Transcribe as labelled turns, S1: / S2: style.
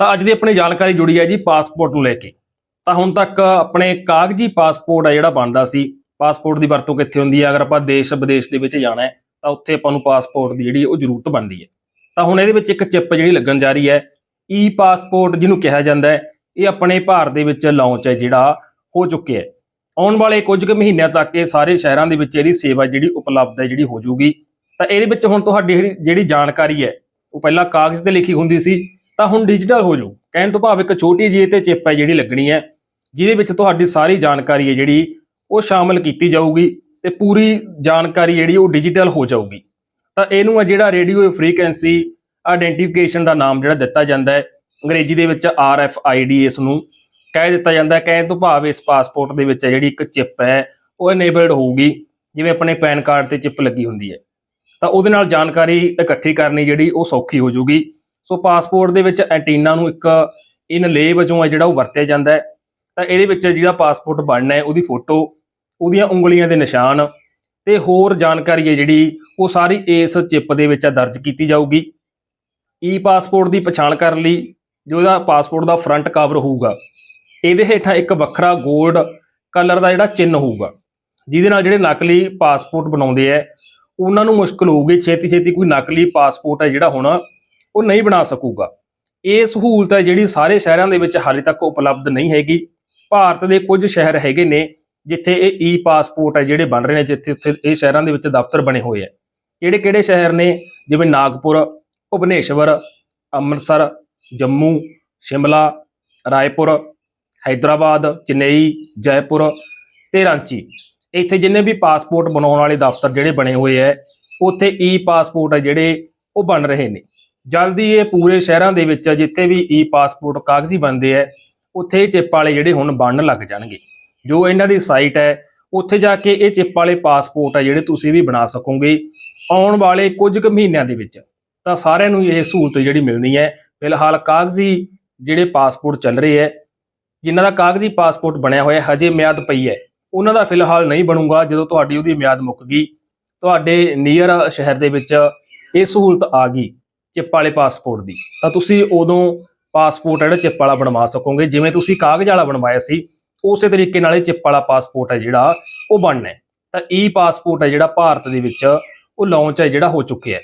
S1: ਤਾਂ ਅੱਜ ਦੀ ਆਪਣੀ ਜਾਣਕਾਰੀ ਜੁੜੀ ਹੈ ਜੀ ਪਾਸਪੋਰਟ ਨੂੰ ਲੈ ਕੇ। ਤਾਂ ਹੁਣ ਤੱਕ ਆਪਣੇ ਕਾਗਜ਼ੀ ਪਾਸਪੋਰਟ ਹੈ ਜਿਹੜਾ ਬਣਦਾ ਸੀ, ਪਾਸਪੋਰਟ ਦੀ ਵਰਤੋਂ ਕਿੱਥੇ ਹੁੰਦੀ ਹੈ? ਅਗਰ ਆਪਾਂ ਦੇਸ਼ ਵਿਦੇਸ਼ ਦੇ ਵਿੱਚ ਜਾਣਾ ਹੈ, ਤਾਂ ਉੱਥੇ ਆਪਾਂ ਨੂੰ ਪਾਸਪੋਰਟ ਦੀ ਜਿਹੜੀ ਉਹ ਜ਼ਰੂਰਤ ਬਣਦੀ ਹੈ। ਤਾਂ ਹੁਣ ਇਹਦੇ ਵਿੱਚ ਇੱਕ ਚਿੱਪ ਜਿਹੜੀ ਲੱਗਣ ਜਾ ਰਹੀ ਹੈ ਈ ਪਾਸਪੋਰਟ ਜਿਹਨੂੰ ਕਿਹਾ ਜਾਂਦਾ ਹੈ, ਇਹ ਆਪਣੇ ਭਾਰਤ ਦੇ ਵਿੱਚ ਲਾਂਚ ਹੈ ਜਿਹੜਾ ਹੋ ਚੁੱਕਿਆ ਹੈ। ਆਉਣ ਵਾਲੇ ਕੁਝ ਕੁ ਮਹੀਨਿਆਂ ਤੱਕ ਇਹ ਸਾਰੇ ਸ਼ਹਿਰਾਂ ਦੇ ਵਿੱਚ ਇਹਦੀ ਸੇਵਾ ਜਿਹੜੀ ਉਪਲਬਧ ਹੈ, ਜਿਹੜੀ ਹੋ ਜੂਗੀ। ਤਾਂ ਇਹਦੇ ਵਿੱਚ ਹੁਣ ਤੁਹਾਡੀ ਜਿਹੜੀ ਜਾਣਕਾਰੀ ਹੈ, ਉਹ ਪਹਿਲਾਂ ਕਾਗਜ਼ ਤੇ ਲਿਖੀ ਹੁੰਦੀ ਸੀ ਤਾਂ ਹੁਣ ਡਿਜੀਟਲ ਹੋ ਜਾਊ। ਕਹਿਣ ਤੋਂ ਭਾਵ ਇੱਕ ਛੋਟੀ ਜਿਹੀ ਤੇ ਚਿੱਪ ਹੈ ਜਿਹੜੀ ਲੱਗਣੀ ਹੈ, ਜਿਹਦੇ ਵਿੱਚ ਤੁਹਾਡੀ ਸਾਰੀ ਜਾਣਕਾਰੀ ਹੈ ਜਿਹੜੀ, ਉਹ ਸ਼ਾਮਲ ਕੀਤੀ ਜਾਊਗੀ ਤੇ ਪੂਰੀ ਜਾਣਕਾਰੀ ਜਿਹੜੀ ਉਹ ਡਿਜੀਟਲ ਹੋ ਜਾਊਗੀ। ਤਾਂ ਇਹਨੂੰ ਹੈ ਜਿਹੜਾ ਰੇਡੀਓ ਫ੍ਰੀਕੁਐਂਸੀ ਆਇਡੈਂਟੀਫਿਕੇਸ਼ਨ ਦਾ ਨਾਮ ਜਿਹੜਾ ਦਿੱਤਾ ਜਾਂਦਾ ਹੈ, ਅੰਗਰੇਜ਼ੀ ਦੇ ਵਿੱਚ ਆਰ ਐਫ ਆਈ ਡੀ ਇਸ ਨੂੰ ਕਹਿ ਦਿੱਤਾ ਜਾਂਦਾ ਹੈ। ਕਹਿਣ ਤੋਂ ਭਾਵ ਇਸ ਪਾਸਪੋਰਟ ਦੇ ਵਿੱਚ ਹੈ ਜਿਹੜੀ ਇੱਕ ਚਿਪ ਹੈ, ਉਹ ਇਨੇਬਲਡ ਹੋਊਗੀ, ਜਿਵੇਂ ਆਪਣੇ ਪੈਨ ਕਾਰਡ ਤੇ ਚਿਪ ਲੱਗੀ ਹੁੰਦੀ ਹੈ। ਤਾਂ ਉਹਦੇ ਨਾਲ ਜਾਣਕਾਰੀ ਇਕੱਠੀ ਕਰਨੀ ਜਿਹੜੀ ਉਹ ਸੌਖੀ ਹੋ ਜਾਊਗੀ। ਸੋ ਪਾਸਪੋਰਟ ਦੇ ਵਿੱਚ ਐਂਟੀਨਾ ਨੂੰ ਇੱਕ ਇਨਲੇ ਵਜੋਂ ਹੈ ਜਿਹੜਾ ਉਹ ਵਰਤਿਆ ਜਾਂਦਾ ਹੈ। ਤਾਂ ਇਹਦੇ ਵਿੱਚ ਜਿਹੜਾ ਪਾਸਪੋਰਟ ਬਣਨਾ ਹੈ, ਉਹਦੀ ਫੋਟੋ ਉਹਦੀਆਂ ਉਂਗਲੀਆਂ ਦੇ ਨਿਸ਼ਾਨ ਤੇ ਹੋਰ ਜਾਣਕਾਰੀ ਹੈ ਜਿਹੜੀ ਉਹ ਸਾਰੀ ਇਸ ਚਿਪ ਦੇ ਵਿੱਚ ਦਰਜ ਕੀਤੀ ਜਾਊਗੀ। ਈ ਪਾਸਪੋਰਟ ਦੀ ਪਛਾਣ ਕਰਨ ਲਈ ਜੋ ਇਹਦਾ ਪਾਸਪੋਰਟ ਦਾ ਫਰੰਟ ਕਵਰ ਹੋਊਗਾ, ਇਹਦੇ ਹੇਠਾਂ ਇੱਕ ਵੱਖਰਾ 골ਡ ਕਲਰ ਦਾ ਜਿਹੜਾ ਚਿੰਨ ਹੋਊਗਾ, ਜਿਹਦੇ ਨਾਲ ਜਿਹੜੇ ਨਕਲੀ ਪਾਸਪੋਰਟ ਬਣਾਉਂਦੇ ਆ ਉਹਨਾਂ ਨੂੰ ਮੁਸ਼ਕਲ ਹੋਊਗੀ। ਛੇਤੀ ਛੇਤੀ ਕੋਈ ਨਕਲੀ ਪਾਸਪੋਰਟ ਹੈ ਜਿਹੜਾ ਹੁਣ ਉਹ ਨਹੀਂ ਬਣਾ ਸਕੂਗਾ। ਇਹ ਸਹੂਲਤ ਹੈ ਜਿਹੜੀ ਸਾਰੇ ਸ਼ਹਿਰਾਂ ਦੇ ਵਿੱਚ ਹਾਲੇ ਤੱਕ ਉਪਲਬਧ ਨਹੀਂ ਹੈਗੀ। ਭਾਰਤ ਦੇ ਕੁਝ ਸ਼ਹਿਰ ਹੈਗੇ ਨੇ ਜਿੱਥੇ ਇਹ ਈ ਪਾਸਪੋਰਟ ਹੈ ਜਿਹੜੇ ਬਣ ਰਹੇ ਨੇ, ਜਿੱਥੇ ਉੱਥੇ ਇਹ ਸ਼ਹਿਰਾਂ ਦੇ ਵਿੱਚ ਦਫ਼ਤਰ ਬਣੇ ਹੋਏ ਆ ਕਿਹੜੇ ਕਿਹੜੇ ਸ਼ਹਿਰ ਨੇ? ਜਿਵੇਂ ਨਾਗਪੁਰ, ਭੁਵਨੇਸ਼ਵਰ, ਅੰਮ੍ਰਿਤਸਰ, ਜੰਮੂ, ਸ਼ਿਮਲਾ, ਰਾਏਪੁਰ ਹైదరాబాద్ ਚੇਨਈ, ਜੈਪੁਰ ਤੇ ਰਾਂਚੀ। ਇੱਥੇ ਜਿੰਨੇ ਵੀ ਪਾਸਪੋਰਟ ਬਣਾਉਣ ਵਾਲੇ ਦਫ਼ਤਰ ਜਿਹੜੇ ਬਣੇ ਹੋਏ ਆ ਉੱਥੇ ਈ ਪਾਸਪੋਰਟ ਹੈ ਜਿਹੜੇ ਉਹ ਬਣ ਰਹੇ ਨੇ। ਜਲਦੀ ਇਹ ਪੂਰੇ ਸ਼ਹਿਰਾਂ ਦੇ ਵਿੱਚ ਜਿੱਥੇ ਵੀ ਈ ਪਾਸਪੋਰਟ ਕਾਗਜ਼ੀ ਬਣਦੇ ਐ ਉੱਥੇ ਇਹ ਚਿੱਪ ਵਾਲੇ ਜਿਹੜੇ ਹੁਣ ਬਣਨ ਲੱਗ ਜਾਣਗੇ। ਜੋ ਇਹਨਾਂ ਦੀ ਸਾਈਟ ਹੈ, ਉੱਥੇ ਜਾ ਕੇ ਇਹ ਚਿੱਪ ਵਾਲੇ ਪਾਸਪੋਰਟ ਹੈ ਜਿਹੜੇ ਤੁਸੀਂ ਵੀ ਬਣਾ ਸਕੋਗੇ। ਆਉਣ ਵਾਲੇ ਕੁਝ ਕੁ ਮਹੀਨਿਆਂ ਦੇ ਵਿੱਚ ਤਾਂ ਸਾਰਿਆਂ ਨੂੰ ਇਹ ਸਹੂਲਤ ਜਿਹੜੀ ਮਿਲਣੀ ਹੈ। ਫਿਲਹਾਲ ਕਾਗਜ਼ੀ ਜਿਹੜੇ ਪਾਸਪੋਰਟ ਚੱਲ ਰਹੇ ਹੈ, ਜਿਨ੍ਹਾਂ ਦਾ ਕਾਗਜ਼ੀ ਪਾਸਪੋਰਟ ਬਣਿਆ ਹੋਇਆ, ਹਜੇ ਮਿਆਦ ਪਈ ਹੈ, ਉਹਨਾਂ ਦਾ ਫਿਲਹਾਲ ਨਹੀਂ ਬਣੂਗਾ ਜਦੋਂ ਤੁਹਾਡੀ ਉਹਦੀ ਮਿਆਦ ਮੁੱਕ ਗਈ। ਤੁਹਾਡੇ ਨੀਅਰ ਸ਼ਹਿਰ ਦੇ ਵਿੱਚ ਇਹ ਸਹੂਲਤ ਆ ਗਈ। ਚਿੱਪ ਵਾਲੇ ਪਾਸਪੋਰਟ ਦੀ। ਤਾਂ ਤੁਸੀਂ ਉਦੋਂ ਪਾਸਪੋਰਟ ਜਿਹੜਾ ਚਿੱਪ ਵਾਲਾ ਬਣਵਾ ਸਕੋਗੇ। ਜਿਵੇਂ ਤੁਸੀਂ ਕਾਗਜ਼ ਵਾਲਾ ਬਣਵਾਇਆ ਸੀ, ਉਸੇ ਤਰੀਕੇ ਨਾਲ ਇਹ ਚਿੱਪ ਵਾਲਾ ਪਾਸਪੋਰਟ ਹੈ ਜਿਹੜਾ, ਉਹ ਬਣਨਾ ਹੈ। ਤਾਂ ਈ ਪਾਸਪੋਰਟ ਹੈ ਜਿਹੜਾ ਭਾਰਤ ਦੇ ਵਿੱਚ ਉਹ ਲਾਂਚ ਹੈ ਜਿਹੜਾ ਹੋ ਚੁੱਕਿਆ ਹੈ।